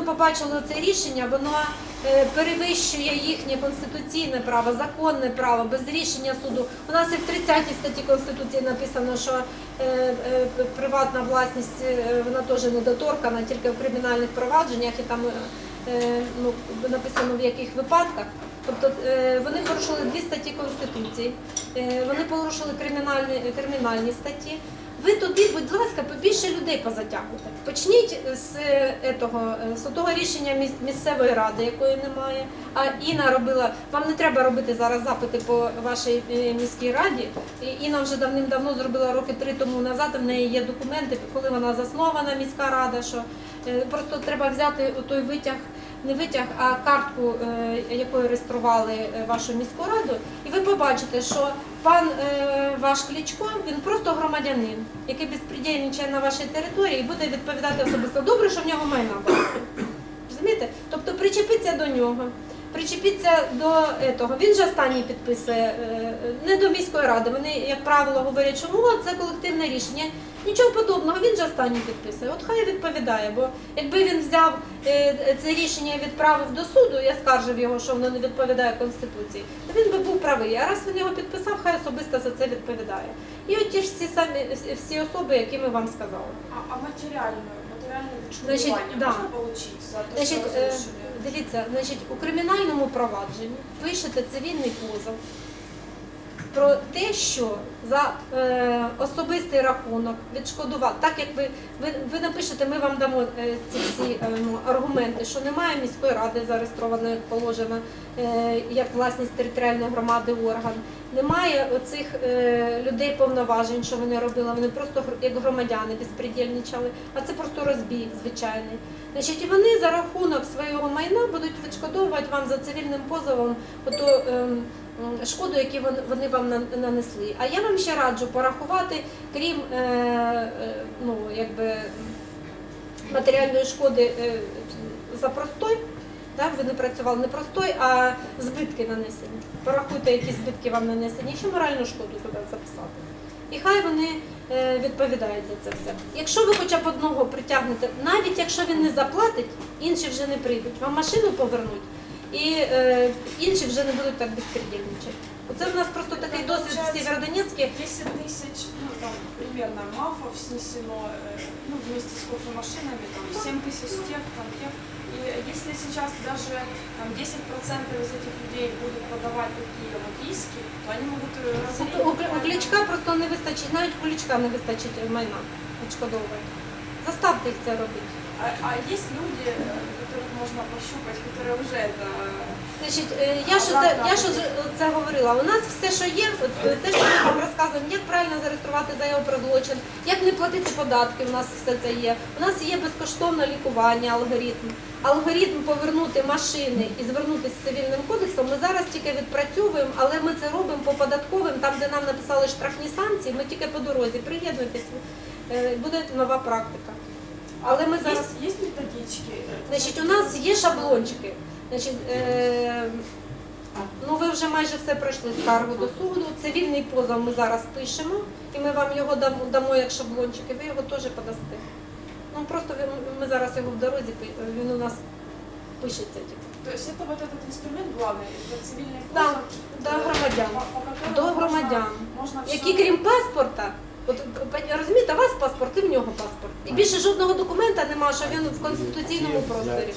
вони побачили це рішення, воно е, перевищує їхнє конституційне право, законне право, без рішення суду. У нас і в 30 статті Конституції написано, що е, е, приватна власність вона теж недоторкана, тільки в кримінальних провадженнях і там ну, написано в яких випадках. Тобто вони порушили дві статті Конституції, вони порушили кримінальні, кримінальні статті. Ви туди, будь ласка, побільше людей позатягуйте. Почніть з, е, того, е, з того рішення місцевої ради, якої немає. А Інна робила, вам не треба робити зараз запити по вашій е, міській раді. І Інна вже давним-давно зробила роки три тому назад. В неї є документи, коли вона заснована міська рада. Що е, просто треба взяти той витяг, не витяг, а картку, е, якою реєстрували е, вашу міську раду, і ви побачите, що пан е, ваш Кличко, він просто громадянин, який безпредельничає на вашій території і буде відповідати особисто. Добре, що в нього майна було. Розумієте? Тобто причепіться до нього. Причепіться до того. Він же останній підписує не до міської ради. Вони, як правило, говорять, що «О, це колективне рішення. Нічого подобного, він же останній підписує. От хай відповідає. Бо якби він взяв е, це рішення і відправив до суду, я скаржив його, що воно не відповідає конституції, то він би був правий. А раз він його підписав, хай особисто за це відповідає. І от ті ж всі самі всі особи, які ми вам сказали. А, а материальную, материальное Значит, відшкодування да. можна получить за те, Значить, що е, дивіться, значить, у кримінальному провадженні пишете цивільний позов про те, що за е, особистий рахунок відшкодувати, так як ви, ви, ви напишете, ми вам дамо е, ці всі е, аргументи, що немає міської ради зареєстрованої, як положено, е, як власність територіальної громади орган, немає оцих е, людей повноважень, що вони робили, вони просто як громадяни безпредельничали, а це просто розбій звичайний. Значить, вони за рахунок свого майна будуть відшкодовувати вам за цивільним позовом оту ем, м, шкоду, яку вони, вам нанесли. А я вам ще раджу порахувати, крім е, е, ну, якби, матеріальної шкоди е, за простой. Так, ви не працювали не простой, а збитки нанесені. Порахуйте, які збитки вам нанесені, ще моральну шкоду туди записати. І хай вони відповідають за це все. Якщо ви хоча б одного притягнете, навіть якщо він не заплатить, інші вже не прийдуть. Вам машину повернуть, і е, інші вже не будуть так безпредельничати. Оце в нас просто такий досвід в Сєвєродонецьку. 10 тысяч, ну там примерно мафов снесено, э, ну вместе с кофемашинами, там 7 тысяч тех, там тех. И если сейчас даже там, 10% из этих людей будут подавать такие вот иски, то они могут э, разорить. У, у, у Кличка просто не вистачить, навіть у Кличка не вистачить майна відшкодовувати. Заставте їх це робити. А, а есть люди, э, которых можно пощупать, которые уже это... Значить, е, я що це, я що ж це говорила. У нас все, що є, от, е, те, що ми вам розказуємо, як правильно зареєструвати заяву про злочин, як не платити податки, у нас все це є. У нас є безкоштовне лікування, алгоритм. Алгоритм повернути машини і звернутися з цивільним кодексом. Ми зараз тільки відпрацьовуємо, але ми це робимо по податковим, там, де нам написали штрафні санкції, ми тільки по дорозі. Приєднуйтесь, е, буде нова практика. Але ми зараз. Есть, есть методички? Значить, у нас є шаблончики. Значить, е, ну ви вже майже все пройшли скаргу до суду. Цивільний позов ми зараз пишемо, і ми вам його дамо, дамо як шаблончики, ви його теж подасте. Ну просто ви- ми зараз його в дорозі, пи- він у нас пишеться тільки. То есть это вот этот инструмент главный, это цивильный Да, позов, до э, громадян. по- по которому До можно- громадян. Можно Які всё- крім паспорта, от розумієте, у вас паспорт і в нього паспорт. І більше жодного документа немає, що він в конституційному просторі.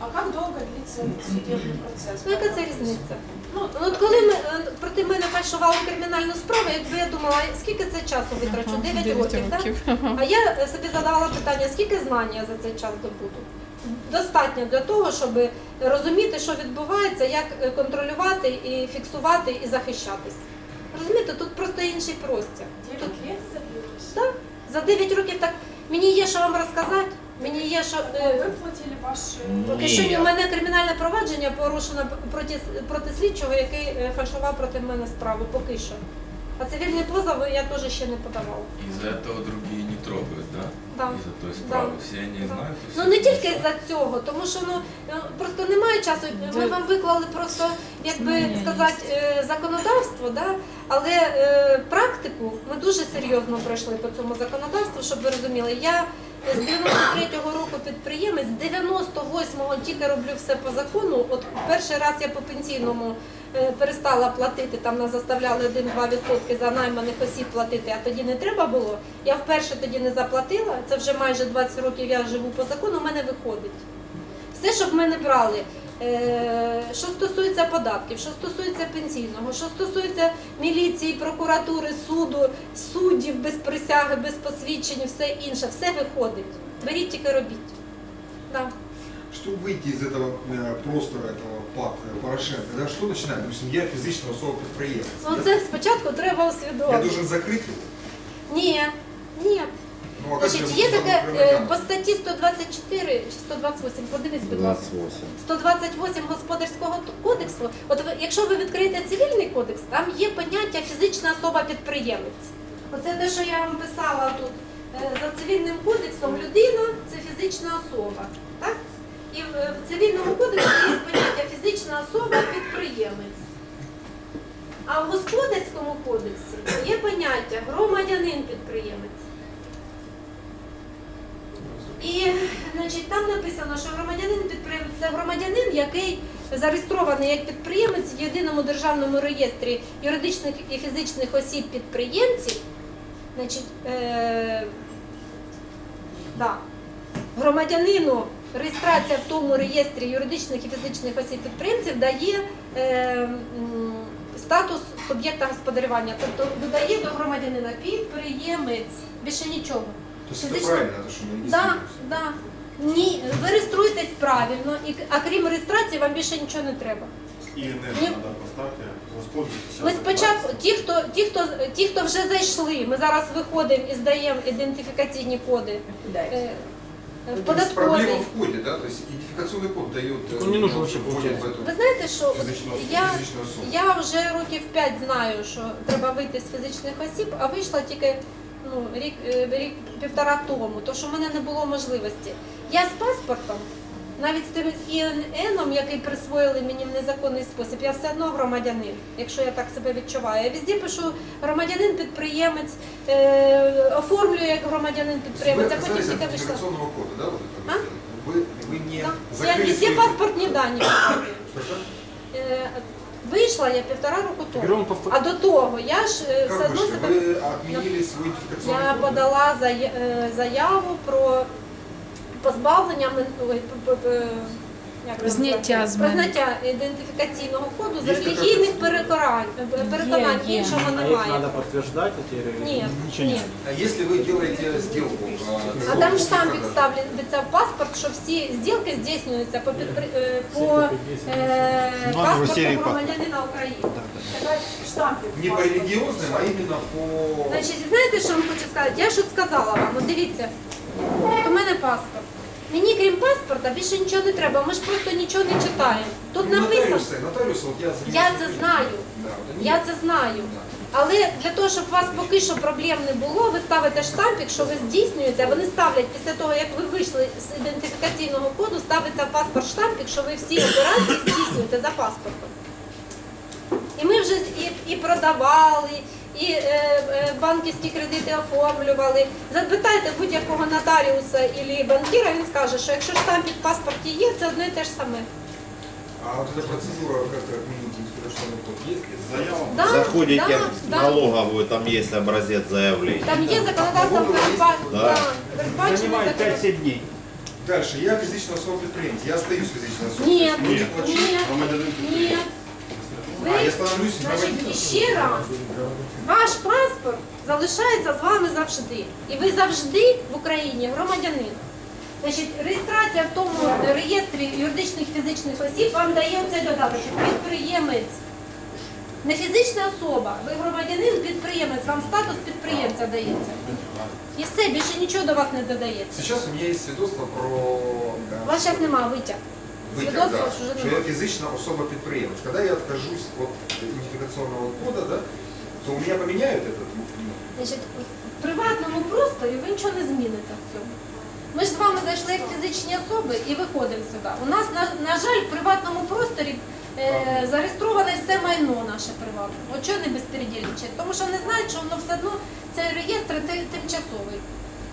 А как долго длится этот судебный процесс? Ну яка це різниця? Ну, Ну, от коли ми е, проти мене фальшували кримінальну справу, якби я думала, скільки це часу витрачу? 9 років, так? А я собі задавала питання, скільки знань я за цей час добуду? Достатньо для того, щоб розуміти, що відбувається, як контролювати і фіксувати і захищатись. Розумієте, тут просто інший простір. 9 лет? Так, за 9 років так мені є що вам розказати, мені є що. виплатили ваші. Поки що ні, у мене кримінальне провадження порушено проти, проти слідчого, який е, фальшував проти мене справу, поки що. А цивільний позов я теж ще не подавала. Из-за этого другие не трогают, да? Да. Из-за той справы. Да. Все они Да. знают. и Ну не тільки з-за цього, тому що ну е, просто немає часу. Ми вам виклали просто, як би Знання сказати, е, законодавство, да? але е, практику ми дуже серйозно пройшли по цьому законодавству, щоб ви розуміли. Я з 93-го року підприємець, з 98-го тільки роблю все по закону. От перший раз я по пенсійному перестала платити, там нас заставляли 1-2% за найманих осіб платити, а тоді не треба було. Я вперше тоді не заплатила, це вже майже 20 років я живу по закону, у мене виходить. Все, щоб ми не брали. Е, Що стосується податків, що стосується пенсійного, що стосується міліції, прокуратури, суду, суддів без присяги, без посвідчень, все інше, все виходить. Беріть тільки робіть. Да Чтобы выйти из этого э, простора, этого пакта Порошенко, да, что начинать? Допустим, я физичная особа предприятия. Ну це спочатку треба Я усвідомити. должен закрыть его? Ні, ні. Ну, а как Значить, я є буду таке е, проверять? по статті 124 чи 128, подивись, будь ласка. 28. 128 господарського кодексу. От ви, якщо ви відкриєте цивільний кодекс, там є поняття фізична особа-підприємець. Оце те, що я вам писала тут. Е, За цивільним кодексом людина це фізична особа. Так? І в, цивільному кодексі є поняття фізична особа-підприємець. А в господарському кодексі є поняття громадянин-підприємець. І значить, там написано, що громадянин підприємець це громадянин, який зареєстрований як підприємець в єдиному державному реєстрі юридичних і фізичних осіб підприємців. Значить, е, да. громадянину реєстрація в тому реєстрі юридичних і фізичних осіб підприємців дає е, статус суб'єкта господарювання, тобто додає до громадянина підприємець. Більше нічого. То это правильно, не Да, да. Ні, ви реєструєтесь правильно, і, а крім реєстрації вам більше нічого не треба. ІНР Ні. треба поставити. Ми спочатку, ті, хто, ті, хто, ті, хто вже зайшли, ми зараз виходимо і здаємо ідентифікаційні коди в То есть проблема податковій. в коде, да? То есть идентификационный код дает... Так он не нужен вообще, вводит в получается. эту Ви знаєте, що от я, физичную особу. я вже років 5 знаю, що треба вийти з фізичних осіб, а вийшла тільки ну, рік, е, рік півтора тому, то що в мене не було можливості. Я з паспортом, навіть з тим ІННом, який присвоїли мені в незаконний спосіб, я все одно громадянин, якщо я так себе відчуваю. Я везде пишу громадянин, підприємець, е, оформлюю як громадянин Вы підприємець, а потім отказались от тільки вийшла. идентификационного кода, да? Вот это А? вы, вы, вы не Да. Я закрыли везде свой- паспортні дані. показую. Что-что? Е, Вийшла я півтора року тому. Берем повтор- А до того я ж е, все Как одно вышли? себе Вы отменили свой идентификационный я код? подала зая- е, заяву про позбавлення мен- ой, п- п- п- як це Зняття називається? з про мене. зняття ідентифікаційного коду з Є така релігійних процедура? переконань, переконань Є, є. іншого А их немає. надо подтверждать, эти Ні, Ничего ні. нет. А если вы делаете сделку? А а, там с штамп продажей? ставиться в паспорт, що всі зділки здійснюються по, підпри... е, по е, Ну, а паспорту серії громадянина України. Така штампів в Не по паспорті. религиозным, а именно по... Значить, знаєте, що я вам хочу сказати? Я ж от сказала вам, от дивіться, от у мене паспорт. Мені крім паспорта більше нічого не треба, ми ж просто нічого не читаємо. Тут Ну, написано, Нотариусы, нотариусы, вот я я занимаюсь це этим. знаю, Да, вот они- я це знаю. Да. Але для того, щоб у вас поки що проблем не було, ви ставите штампик, що ви здійснюєте, вони ставлять після того, як ви вийшли з ідентифікаційного коду, ставиться в паспорт штампик, що ви всі операції здійснюєте за паспортом. І ми вже і, і продавали, і е, е, банківські кредити оформлювали. Запитайте будь-якого нотаріуса або банкіра, він скаже, що якщо штампик в паспорті є, це одне і те ж саме. А вот эта процедура, как отменить идентификационный код, есть? Да, Заходите да, в да. налоговую, там есть образец заявления. Там є законодавством передба- Да. да, передбачено Занимает 5-7 дней. Дальше, я физичная особа предприниматель, я остаюсь физичной особой. Ні, Я не ні, плачу. Громадянин ні. А, я Ви, значить, ще раз, ваш паспорт залишається з вами завжди. І ви завжди в Україні громадянин. Значить, реєстрація в тому реєстрі юридичних фізичних осіб вам дає цей додаток, підприємець. Не фізична особа, ви громадянин, підприємець, вам статус підприємця дається. І все, більше нічого до вас не додається. Сейчас у меня есть свидетельство про... У вас зараз немає витяг. Витяг, Свідоцтво, да, що вже я немає. фізична особа підприємець. Когда я откажусь от идентификационного кода, да, то у меня поменяют этот Значить, в приватному просторі ви нічого не зміните в цьому. Ми ж з вами зайшли як фізичні особи і виходимо сюди. У нас, на, на жаль, в приватному просторі е, зареєстроване все майно наше приватне. От чого не безпередільничать? Тому що не знають, що воно все одно цей реєстр ти- тимчасовий.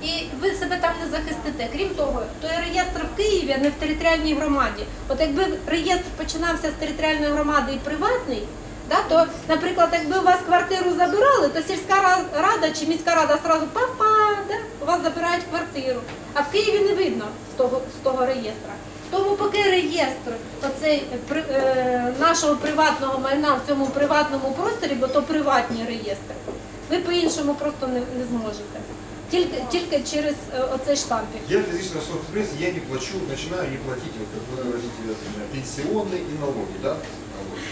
І ви себе там не захистите. Крім того, той реєстр в Києві, а не в територіальній громаді. От якби реєстр починався з територіальної громади і приватний, да, то, наприклад, якби у вас квартиру забирали, то сільська рада чи міська рада одразу папа, да, у вас забирають квартиру. А в Києві не видно з того, з того реєстра. Тому поки реєстр оцей е, е, нашого приватного майна в цьому приватному просторі, бо то приватні реєстри, ви по-іншому просто не, не зможете. Тільки, тільки через е, оцей штампик. Я физическая особа предприниматель, я не плачу, начинаю не платить, вот, как вы говорите, это, пенсионные и налоги, да? Налоги.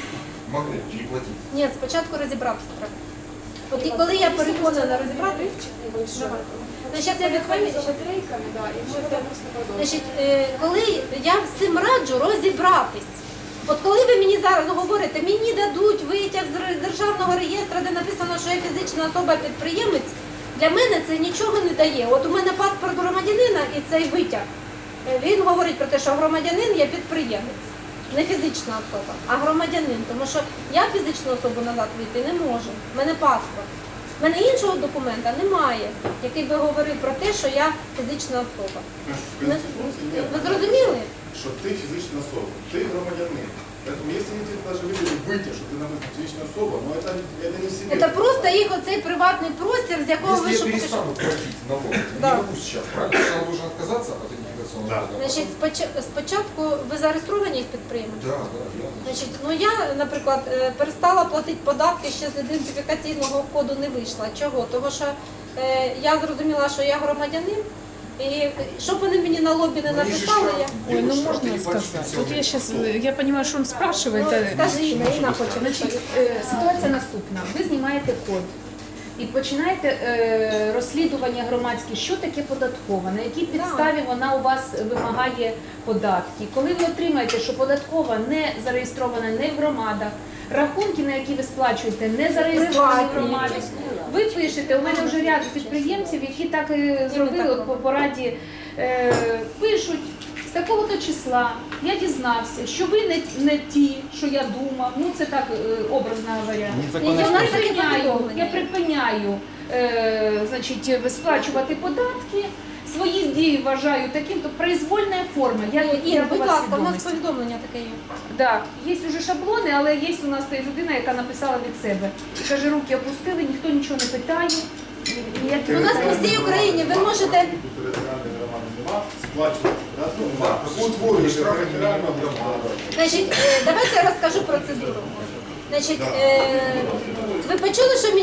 Могу не платить. Ні, спочатку розібратися треба. От і коли я переконана розібратися, Небольшой. Ну, щас я відповім. За батарейками, да, и мы это просто продолжим. Значить, е, коли я всім раджу розібратись. От коли ви мені зараз говорите, мені дадуть витяг з ре- державного реєстру, де написано, що я фізична особа підприємець, для мене це нічого не дає. От у мене паспорт громадянина і цей витяг. Е, Він говорить про те, що громадянин є підприємець, не фізична особа, а громадянин. Тому що я фізичну особу назад вийти не можу. У мене паспорт. У мене іншого документа немає, який би говорив про те, що я фізична особа. В Конституции нет. Ви зрозуміли? Что ты физическая особа, ты громадянин. Поэтому если они тебе даже выдали выйти, что ты например, физическая особа, но это, это не себе. Це просто їх оцей приватний простір, з якого ви Если я що поки що. перестану платить налоги, Да. не могу сейчас, правильно? Я должен отказаться от идентификационного Да. кода. Значить, споча- спочатку ви зареєстровані як підприємець? Да, да, я. Значить, ну я, наприклад, е, перестала платити податки ще з ідентифікаційного коду не вийшла. Чого? Тому що е, я зрозуміла, що я громадянин, і щоб вони мені на лобі не написали, я. Ой, ну можно сказать. Вот я сейчас, я понимаю, что он спрашивает. Ну, а- скажи Інна хоче. Значить, е, ситуація наступна. Ви знімаєте код і починаєте е, розслідування громадське, що таке податкова, на якій підставі вона у вас вимагає податки. Коли ви отримаєте, що податкова не зареєстрована не в громадах, рахунки, на які ви сплачуєте, не зареєстровані в Приватні. Ви пишете, у мене вже ряд підприємців, які так і зробили от по пораді, е, пишуть. З такого-то числа я дізнався, що ви не, не ті, що я думав. Ну це так е, образно говоря. Ні, Я припиняю, я припиняю е, значить, сплачувати податки. Свої дії вважаю таким, то произвольна форма. Я, я будь ласка, у нас повідомлення таке є. Да, є вже шаблони, але є у нас та людина, яка написала від себе. Каже, руки опустили, ніхто нічого не питає. ніякі У нас по всій Україні ви можете штрафи громада. Значить, е, давайте я розкажу процедуру. Значить, е, ви почули, що мені